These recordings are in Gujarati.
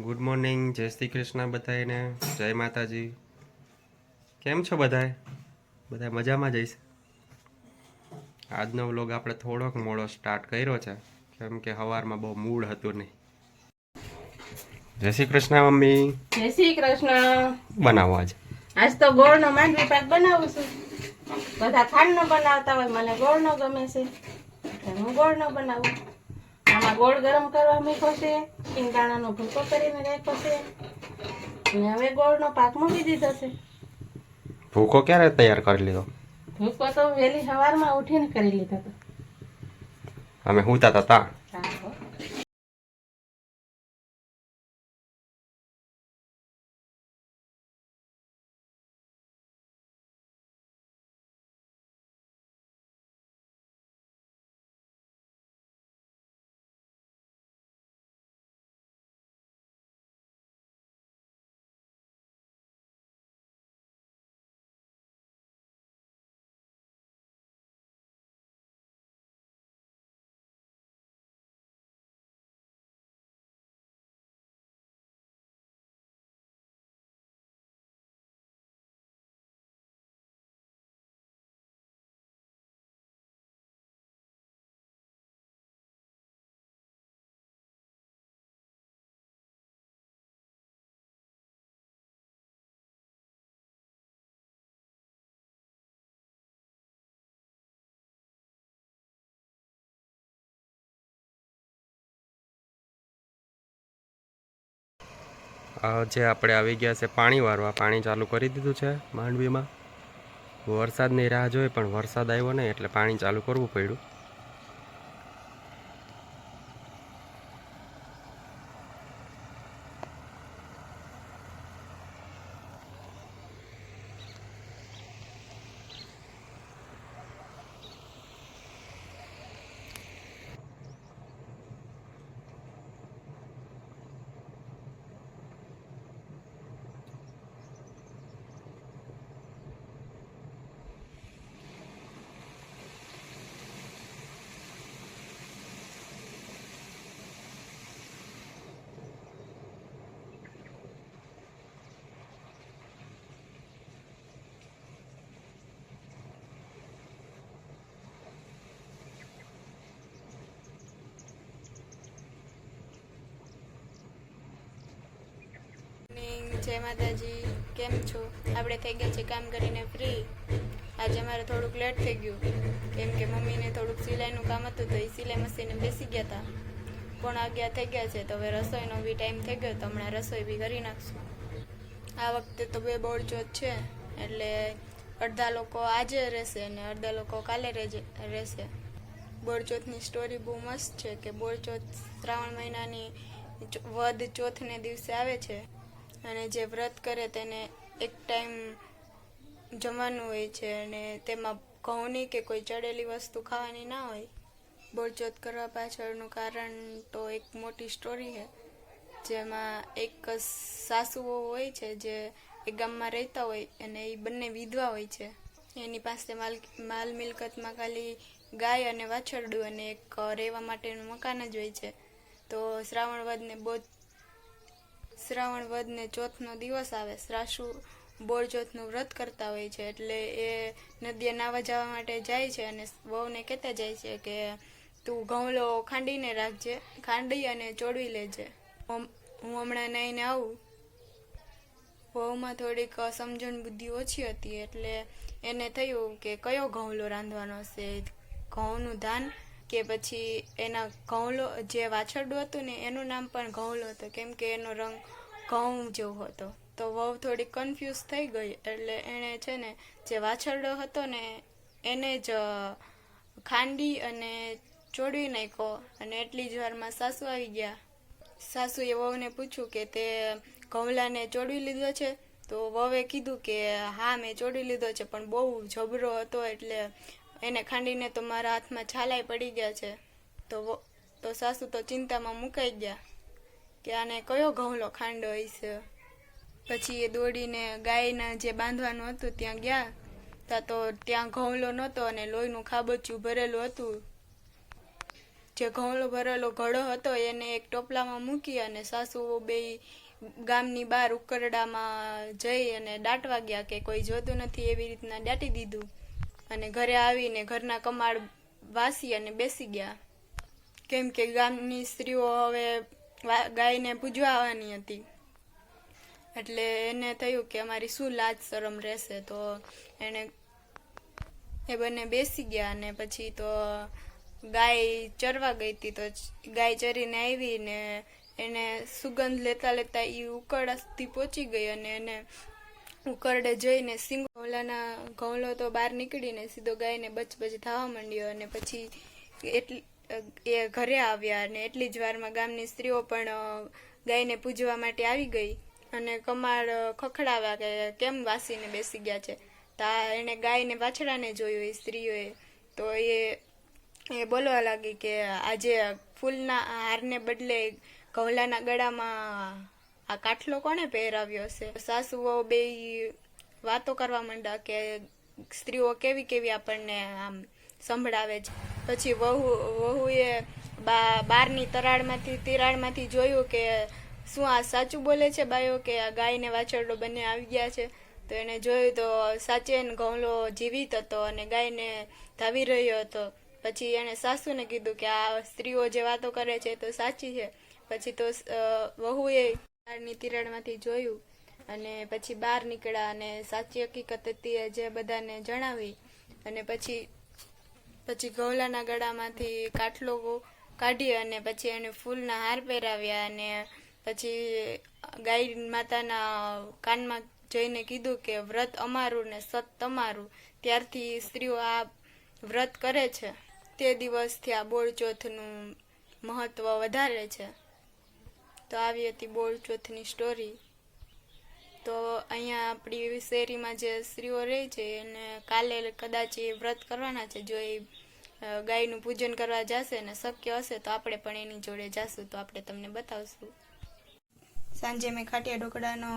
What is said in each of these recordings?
ગુડ મોર્નિંગ જય શ્રી કૃષ્ણ બધાને જય માતાજી. કેમ છો બધા બધા મજામાં જઈશ? આજનો વ્લોગ આપણે થોડોક મોડો સ્ટાર્ટ કર્યો છે કેમ કે સવારમાં બહુ મૂડ હતું નહીં. જય શ્રી કૃષ્ણ મમ્મી. જય શ્રી કૃષ્ણ. બનાવો આજ. આજ તો ગોળનો માંડવી પાક બનાવું છું. બધા ખાંડનો બનાવતા હોય મને ગોળનો ગમે છે. હું ગોળનો બનાવું. આમાં ગોળ ગરમ કરવા મૂક્યો છે કિંગાણાનો ભૂકો કરીને રાખ્યો છે. અને હવે ગોળનો પાક મૂકી દીધો છે. ભૂકો ક્યારે તૈયાર કરી લીધો? ભૂકો તો વહેલી સવારમાં ઉઠીને કરી લીધો હતો. અમે હું તા તા. જે આપણે આવી ગયા છે પાણી વારવા, પાણી ચાલુ કરી દીધું છે માંડવીમાં. વરસાદની રાહ જોઈ પણ વરસાદ આવ્યો નહીં એટલે પાણી ચાલુ કરવું પડ્યું મોર્નિંગ જય માતાજી, કેમ છો? આપણે થઈ ગયા છે કામ કરીને ફ્રી આજે અમારે થોડુંક લેટ થઈ ગયું. કેમ કે મમ્મીને થોડુંક સિલાઈનું કામ હતું તો એ સિલાઈ મશીને બેસી ગયા હતા પોણા અગિયાર થઈ ગયા છે તો હવે રસોઈનો બી ટાઈમ થઈ ગયો તો હમણાં રસોઈ બી કરી નાખશું. આ વખતે તો બે બોળચોથ છે, એટલે અડધા લોકો આજે રહેશે અને અડધા લોકો કાલે રહેશે. બોળચોથની સ્ટોરી બહુ મસ્ત છે કે બોળચોથ શ્રાવણ મહિનાની વધ ચોથને દિવસે આવે છે. અને જે વ્રત કરે તેને એક ટાઈમ જમવાનું હોય છે અને તેમાં ઘઉંની કે કોઈ ચડેલી વસ્તુ ખાવાની ના હોય બોરચોત કરવા પાછળનું કારણ તો એક મોટી સ્ટોરી છે. જેમાં એક સાસુઓ હોય છે જે એ ગામમાં રહેતા હોય અને એ બંને વિધવા હોય છે. એની પાસે માલ માલ મિલકતમાં ખાલી ગાય અને વાછરડું અને એક રહેવા માટેનું મકાન જ હોય છે. તો શ્રાવણ વધને બહુ શ્રાવણ વધને ચોથનો દિવસ આવે શ્રાસુ ચોથનું વ્રત કરતા હોય છે, એટલે એ નદીએ નાવા જવા માટે જાય છે અને વહુને કહેતા જાય છે કે તું ઘઉંલો ખાંડીને રાખજે, ખાંડી અને ચોડવી લેજે. હું હું હમણાં નાઈને આવું. વહુમાં થોડીક સમજણ બુદ્ધિ ઓછી હતી, એટલે એને થયું કે કયો ઘઉંલો રાંધવાનો છે ઘઉંનું ધાન કે પછી એના ઘઉંલો જે વાછરડું હતું ને, એનું નામ પણ ઘઉંલો હતો. કેમ કે એનો રંગ ઘઉં જેવો હતો. તો વહુ થોડી કન્ફ્યુઝ થઈ ગઈ એટલે એણે છે ને, જે વાછરડો હતો ને, એને જ ખાંડી અને ચોડવી નાખ્યો અને એટલી જ વારમાં સાસુ આવી ગયા. સાસુએ વહુને પૂછ્યું કે તે ઘઉંલાને ચોડવી લીધો છે? તો વહુએ કીધું કે, હા, મેં ચોડી લીધો છે, પણ બહુ જબરો હતો એટલે એને ખાંડીને તો મારા હાથમાં છાલાઈ પડી ગયા છે. તો તો સાસુ તો ચિંતામાં મુકાઈ ગયા કે આને કયો ઘઉંલો ખાંડો હશે. પછી એ દોડીને ગાયના જે બાંધવાનું હતું ત્યાં ગયા ત્યાં તો ત્યાં ઘઉંલો નહોતો અને લોહીનું ખાબોચિયું ભરેલું હતું. જે ઘઉંલો ભરેલો ઘડો હતો એને એક ટોપલામાં મૂકી અને સાસુઓ બે ગામની બહાર ઉકરડામાં જઈ અને દાટવા ગયા કે કોઈ જોતું નથી એવી રીતના દાટી દીધું. અને ઘરે આવીને ઘરના કમાડ વાસી અને બેસી ગયા. કેમ કે ગામની સ્ત્રીઓ હવે ગાયને પૂજવા આવવાની હતી. એટલે એને થયું કે અમારી શું લાજ શરમ રહેશે તો એને એ બંને બેસી ગયા અને પછી તો ગાય ચરવા ગઈ હતી તો ગાય ચરીને આવી ને એને સુગંધ લેતા લેતા એ ઉકળાથી પહોંચી ગઈ અને એને ઉકરડે જઈને સિંગ ઘઉલાના ઘઉલો તો બહાર નીકળીને સીધો ગાયને બચ બચ થવા માંડ્યો અને પછી એટલી, એ ઘરે આવ્યા અને એટલી જ વારમાં ગામની સ્ત્રીઓ પણ ગાયને પૂજવા માટે આવી ગઈ અને કમાળ ખખડાવ્યા કે કેમ વાસીને બેસી ગયા છે? તા એણે ગાયને વાછડાને જોયું, એ સ્ત્રીઓએ. તો એ એ બોલવા લાગી કે આજે ફૂલના હારને બદલે ઘઉલાના ગળામાં આ કાટલો કોણે પહેરાવ્યો છે સાસુઓ બે વાતો કરવા માંડા કે સ્ત્રીઓ કેવી કેવી આપણને આમ સંભળાવે છે. પછી વહુ, વહુએ બા, બારની તરાળમાંથી તિરાડમાંથી જોયું કે શું આ સાચું બોલે છે બાયો કે આ ગાયને વાછરડો બંને આવી ગયા છે? તો એને જોયું તો સાચે ઘઉંલો જીવિત હતો અને ગાયને ધાવી રહ્યો હતો. પછી એણે સાસુને કીધું કે આ સ્ત્રીઓ જે વાતો કરે છે તો સાચી છે. પછી તો વહુએ તિરાડની તિરાડમાંથી જોયું અને પછી બહાર નીકળ્યા અને સાચી હકીકત હતી જે બધાને જણાવી અને પછી પછી ગૌલાના ગળામાંથી કાટલો કાઢી અને પછી એને ફૂલના હાર પહેરાવ્યા અને પછી ગાય માતાના કાનમાં જઈને કીધું કે વ્રત અમારું ને સત તમારું. ત્યારથી સ્ત્રીઓ આ વ્રત કરે છે. તે દિવસથી આ બોળચોથનું મહત્વ વધારે છે. તો આવી હતી બોલચોથની સ્ટોરી તો અહીંયા આપણી શેરીમાં જે સ્ત્રીઓ રહે છે, એને કાલે કદાચ એ વ્રત કરવાના છે, જો એ ગાયનું પૂજન કરવા જશે ને શક્ય હશે તો આપણે પણ એની જોડે જાશું, તો આપણે તમને બતાવશું. સાંજે મેં ખાટિયા ઢોકળાનો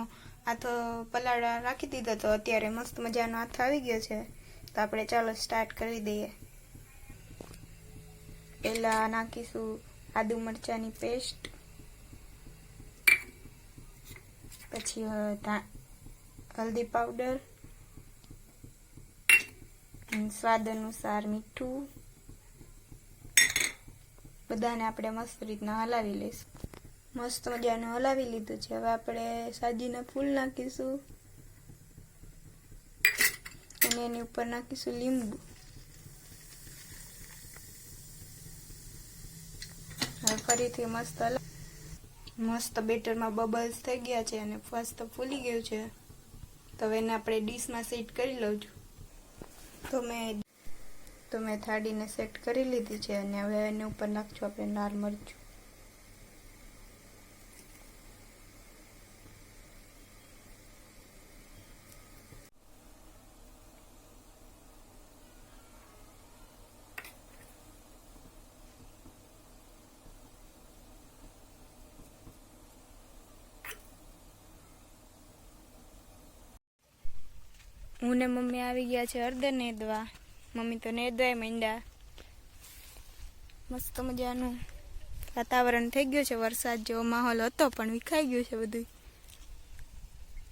આથો પલાળા રાખી દીધો, તો અત્યારે મસ્ત મજાનો હાથો આવી ગયો છે. તો આપણે ચાલો સ્ટાર્ટ કરી દઈએ. પહેલાં નાખીશું આદુ મરચાંની પેસ્ટ પછી હલ્દી પાવડર સ્વાદ અનુસાર મીઠું. બધાને આપણે મસ્ત રીતના હલાવી લઈશું. મસ્ત મજાનું હલાવી લીધું છે. હવે આપણે સાજીના ફૂલ નાખીશું. અને એની ઉપર નાખીશું લીંબુ. હવે ફરીથી મસ્ત મસ્ત બેટરમાં બબલ્સ થઈ ગયા છે અને ફર્સ્ટ ફૂલી ગયું છે. તો હવે એને આપણે ડીશમાં સેટ કરી લઉં છું. તો મેં તો મેં થાળીને સેટ કરી લીધી છે અને હવે એને ઉપર નાખશું આપણે લાલ મરચું. હું ને મમ્મી આવી ગયા છે હળદર નેદવા. મમ્મી તો નેદવાય માંડ્યા મસ્ત મજાનું વાતાવરણ થઈ ગયું છે. વરસાદ જેવો માહોલ હતો, પણ વિખાઈ ગયું છે બધું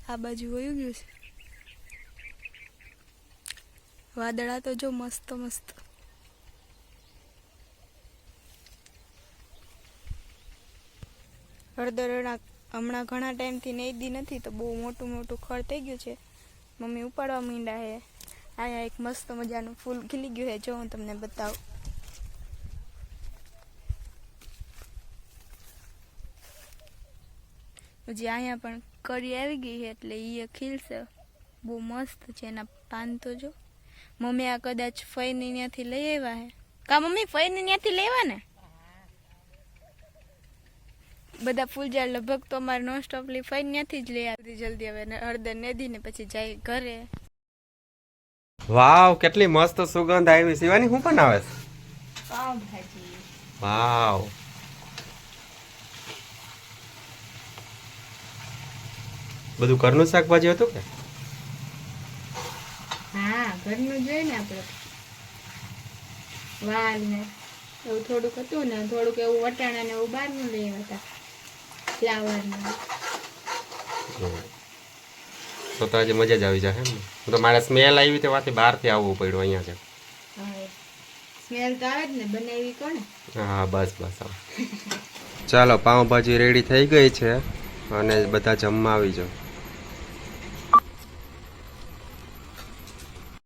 આ બાજુ વયું ગયું છે. વાદળા તો જો મસ્ત મસ્ત. હળદર હમણાં ઘણા ટાઈમથી નેદી નથી, તો બહુ મોટું મોટું ખડ થઈ ગયું છે. મમ્મી ઉપાડવા માંડ્યા હે. અહીંયા એક મસ્ત મજાનું ફૂલ ખીલી ગયું હે. જો હું તમને બતાવું. હજી અહીંયા પણ કરી આવી ગઈ છે એટલે એ ખીલશે. બહુ મસ્ત છે એના પાન તો જો. મમ્મી આ કદાચ ફઈને ત્યાંથી લઈ આવ્યા હે. કા મમ્મી ફઈને ત્યાંથી લેવા ને? બધા ફૂલ જાય લગભગ તો અમારે નોન સ્ટોપ લીફાઈ ત્યાંથી જ લઈ આવી. જલ્દી હવે ને હળદર નેદી ને પછી જાય ઘરે. વાવ કેટલી મસ્ત સુગંધ આવી. શિવાની શું બનાવે? છે પાવભાજી વાવ. બધું ઘરનું શાકભાજી હતું કે? હા ઘરનું જોઈએ ને આપણે. વાલ ને એવું થોડુંક હતું ને થોડુંક એવું વટાણા ને એવું બહારનું લઈ આવ્યા હતા. તો તો આજે મજા જ આવી જાય ને? હું તો મારે સ્મેલ આવી તે વાથી બહારથી આવવું પડ્યું અહીંયા છે. સ્મેલ તો આવે જ ને બનાવી કોને હા બસ બસ ચાલો પાઉંભાજી રેડી થઈ ગઈ છે અને બધા જમવા આવી જાઓ.